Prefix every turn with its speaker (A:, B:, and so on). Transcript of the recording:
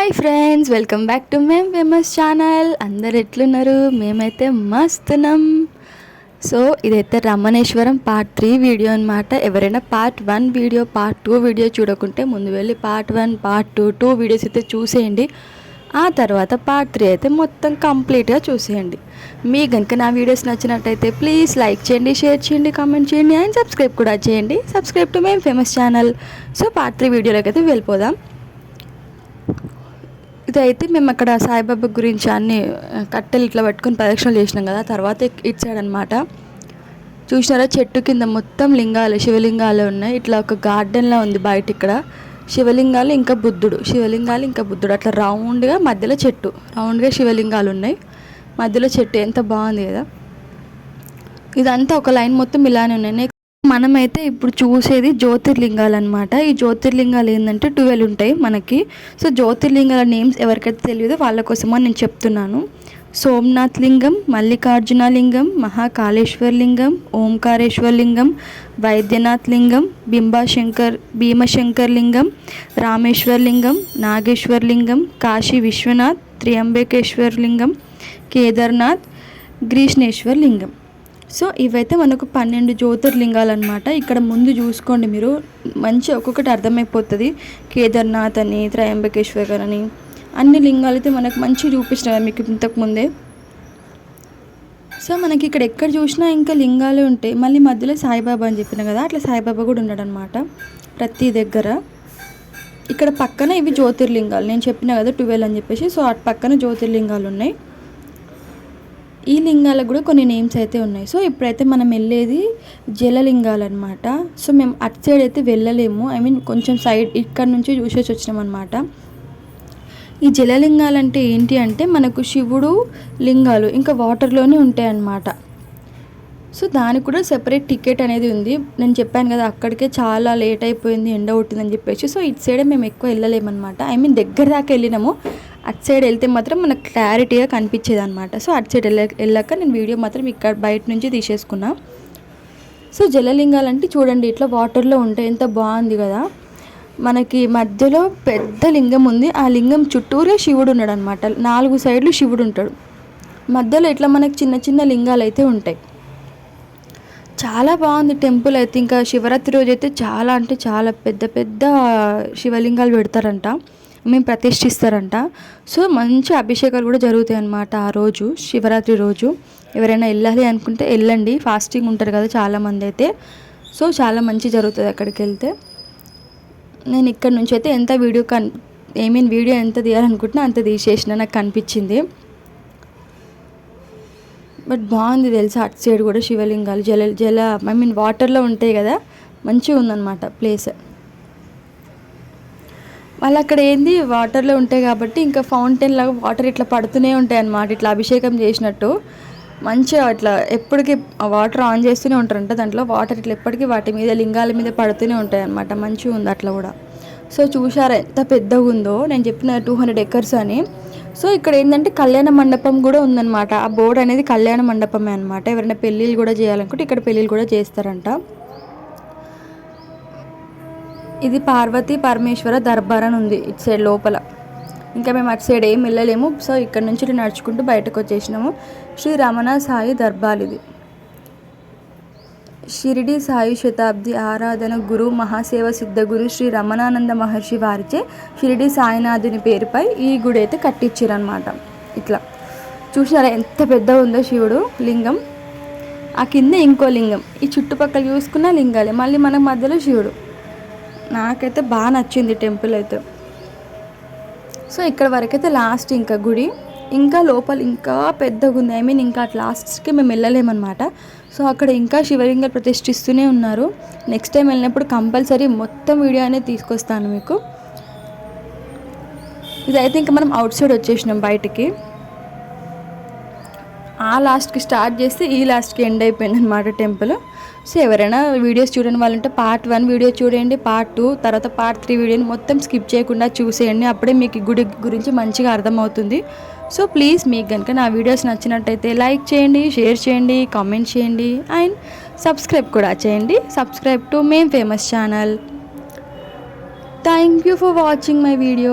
A: Hi friends welcome back to Mem famous channel. అందరు ఎట్లున్నారు? మేమైతే మస్తున్నాం. సో ఇదైతే రమణేశ్వరం పార్ట్ త్రీ వీడియో అనమాట ఎవరైనా part one video part two video చూడకుంటే ముందు వెళ్ళి part one part two two videos అయితే చూసేయండి. ఆ తర్వాత పార్ట్ త్రీ అయితే మొత్తం కంప్లీట్గా చూసేయండి. మీ కనుక నా వీడియోస్ నచ్చినట్టయితే ప్లీజ్ లైక్ చేయండి షేర్ చేయండి కామెంట్ చేయండి అండ్ సబ్స్క్రైబ్ కూడా చేయండి. Subscribe to Mem famous channel. So part three వీడియోలోకి అయితే వెళ్ళిపోదాం. ఇదైతే మేము అక్కడ సాయిబాబా గురించి అన్ని కట్టెలు ఇట్లా పట్టుకొని ప్రదక్షిణలు చేసినాం కదా తర్వాత ఇక్- ఇటు సైడ్ అనమాట చూసినారా? చెట్టు కింద మొత్తం లింగాలు శివలింగాలు ఉన్నాయి. ఇట్లా ఒక గార్డెన్లా ఉంది బయట ఇక్కడ. శివలింగాలు ఇంకా బుద్ధుడు శివలింగాలు ఇంకా బుద్ధుడు. అట్లా రౌండ్గా మధ్యలో చెట్టు రౌండ్గా శివలింగాలు ఉన్నాయి. మధ్యలో చెట్టు ఎంత బాగుంది కదా. ఇదంతా ఒక లైన్ మొత్తం ఇలానే ఉన్నాయి. మనమైతే ఇప్పుడు చూసేది జ్యోతిర్లింగాలు అనమాట ఈ జ్యోతిర్లింగాలు ఏంటంటే ట్వెల్వ్ ఉంటాయి మనకి. సో జ్యోతిర్లింగాల నేమ్స్ ఎవరికైతే తెలియదో వాళ్ళ కోసమో నేను చెప్తున్నాను. సోమనాథ్ లింగం మల్లికార్జున లింగం మహాకాళేశ్వర్ లింగం ఓంకారేశ్వర్ లింగం వైద్యనాథ్ లింగం బింబాశంకర్ భీమశంకర్ లింగం రామేశ్వర్ లింగం నాగేశ్వర్ లింగం కాశీ విశ్వనాథ్ త్రియంబకేశ్వర్ లింగం కేదార్నాథ్ గ్రీష్ణేశ్వర్ లింగం సో ఇవైతే మనకు పన్నెండు జ్యోతిర్లింగాలు అనమాట ఇక్కడ ముందు చూసుకోండి మీరు. మంచి ఒక్కొక్కటి అర్థమైపోతుంది. కేదార్నాథ్ అని త్రయంబకేశ్వర్ అని అన్ని లింగాలు అయితే మనకు మంచి చూపిస్తున్నారు మీకు ఇంతకు ముందే. సో మనకి ఇక్కడ ఎక్కడ చూసినా ఇంకా లింగాలు ఉంటాయి. మళ్ళీ మధ్యలో సాయిబాబా అని చెప్పిన కదా అట్లా సాయిబాబా కూడా ఉన్నాడు అనమాట ప్రతి దగ్గర. ఇక్కడ పక్కన ఇవి జ్యోతిర్లింగాలు. నేను చెప్పిన కదా ట్వెల్వ్ అని చెప్పేసి. సో అటు పక్కన జ్యోతిర్లింగాలు ఉన్నాయి. ఈ లింగాలకు కూడా కొన్ని నేమ్స్ అయితే ఉన్నాయి. సో ఇప్పుడైతే మనం వెళ్ళేది జలలింగాలు అనమాట సో మేము అటు సైడ్ అయితే వెళ్ళలేము. ఐ మీన్ కొంచెం సైడ్ ఇక్కడ నుంచి చూసేసి వచ్చినామన్నమాట. ఈ జలలింగాలు అంటే ఏంటి అంటే మనకు శివుడు లింగాలు ఇంకా వాటర్లోనే ఉంటాయి అన్నమాట సో దానికి కూడా సెపరేట్ టికెట్ అనేది ఉంది. నేను చెప్పాను కదా అక్కడికే చాలా లేట్ అయిపోయింది ఎండ కొట్టిందని చెప్పేసి. సో ఇటు సైడే మేము ఎక్కువ వెళ్ళలేమన్నమాట. ఐ మీన్ దగ్గర దాకా వెళ్ళినాము. అటు సైడ్ వెళ్తే మాత్రం మనకు క్లారిటీగా కనిపించేది అనమాట సో అటు సైడ్ వెళ్ళ వెళ్ళాక నేను వీడియో మాత్రం ఇక్కడ బయట నుంచి తీసేసుకున్నా. సో జలలింగాలు అంటే చూడండి ఇట్లా వాటర్లో ఉంటాయి ఎంత బాగుంది కదా. మనకి మధ్యలో పెద్ద లింగం ఉంది. ఆ లింగం చుట్టూరే శివుడు ఉన్నాడు అనమాట నాలుగు సైడ్లు శివుడు ఉంటాడు. మధ్యలో ఇట్లా మనకి చిన్న చిన్న లింగాలు అయితే ఉంటాయి. చాలా బాగుంది టెంపుల్ అయితే. ఇంకా శివరాత్రి రోజు అయితే చాలా అంటే చాలా పెద్ద పెద్ద శివలింగాలు పెడతారంట. మేము ప్రతిష్ఠిస్తారంట. సో మంచి అభిషేకాలు కూడా జరుగుతాయి అన్నమాట ఆ రోజు శివరాత్రి రోజు. ఎవరైనా వెళ్ళాలి అనుకుంటే వెళ్ళండి. ఫాస్టింగ్ ఉంటారు కదా చాలామంది అయితే. సో చాలా మంచి జరుగుతుంది అక్కడికి వెళ్తే. నేను ఇక్కడ నుంచి అయితే ఎంత వీడియో కన్ ఐ మీన్ వీడియో ఎంత తీయాలనుకుంటున్నా అంత తీసేసిన నాకు కనిపించింది బట్ బాగుంది తెలుసా అటు సైడ్ కూడా శివలింగాలు జల జల ఐ మీన్ వాటర్లో ఉంటాయి కదా మంచిగా ఉందన్నమాట ప్లేస్. వాళ్ళు అక్కడ ఏంది వాటర్లో ఉంటాయి కాబట్టి ఇంకా ఫౌంటైన్ లాగా వాటర్ ఇట్లా పడుతూనే ఉంటాయి అన్నమాట. ఇట్లా అభిషేకం చేసినట్టు. మంచిగా అట్లా ఎప్పటికీ వాటర్ ఆన్ చేస్తూనే ఉంటారంట దాంట్లో. వాటర్ ఇట్లా ఎప్పటికీ వాటి మీద లింగాల మీద పడుతూనే ఉంటాయి అన్నమాట. మంచిగా ఉంది అట్లా కూడా. సో చూసారా ఎంత పెద్దగా ఉందో? నేను చెప్పిన టూ హండ్రెడ్ ఎకర్స్ అని. సో ఇక్కడ ఏంటంటే కళ్యాణ మండపం కూడా ఉందన్నమాట. ఆ బోర్డు అనేది కళ్యాణ మండపమే అనమాట ఎవరైనా పెళ్ళిళ్ళు కూడా చేయాలనుకుంటే ఇక్కడ పెళ్ళిళ్ళు కూడా చేస్తారంట. ఇది పార్వతి పరమేశ్వర దర్బార్ అని ఉంది ఇటు సైడ్ లోపల. ఇంకా మేము అటు సైడ్ ఏం వెళ్ళలేము. సో ఇక్కడ నుంచి నడుచుకుంటూ బయటకు వచ్చేసినాము. శ్రీ రమణ సాయి దర్బార్ ఇది. షిరిడి సాయి శతాబ్ది ఆరాధన గురు మహాసేవ సిద్ధ గురు శ్రీ రమణానంద మహర్షి వారిచే షిరిడి సాయినాథుని పేరుపై ఈ గుడి అయితే కట్టించారనమాట ఇట్లా. చూసినారా ఎంత పెద్దగా ఉందో శివుడు లింగం. ఆ కింద ఇంకో లింగం. ఈ చుట్టుపక్కల చూసుకున్న లింగాలే. మళ్ళీ మన మధ్యలో శివుడు. నాకైతే బాగా నచ్చింది టెంపుల్ అయితే. సో ఇక్కడ వరకైతే లాస్ట్ ఇంకా గుడి. ఇంకా లోపల ఇంకా పెద్దగా ఉంది ఐ మీన్ ఇంకా అట్ లాస్ట్కి మేము వెళ్ళలేమన్నమాట. సో అక్కడ ఇంకా శివలింగ ప్రతిష్ఠిస్తూనే ఉన్నారు. నెక్స్ట్ టైం వెళ్ళినప్పుడు కంపల్సరీ మొత్తం వీడియో అనేది తీసుకొస్తాను మీకు. ఇదైతే ఇంకా మనం అవుట్ సైడ్ వచ్చేసినాం బయటికి. ఆ లాస్ట్కి స్టార్ట్ చేస్తే ఈ లాస్ట్కి ఎండ్ అయిపోయింది అనమాట టెంపుల్. సో ఎవరైనా వీడియోస్ చూడని వాళ్ళంటే పార్ట్ వన్ వీడియో చూడండి పార్ట్ టూ తర్వాత పార్ట్ త్రీ వీడియోని మొత్తం స్కిప్ చేయకుండా చూసేయండి. అప్పుడే మీకు గుడి గురించి మంచిగా అర్థమవుతుంది. సో ప్లీజ్ మీకు కనుక నా వీడియోస్ నచ్చినట్టయితే లైక్ చేయండి షేర్ చేయండి కామెంట్ చేయండి అండ్ సబ్స్క్రైబ్ కూడా చేయండి. Subscribe to Mem famous channel. Thank you for watching my video.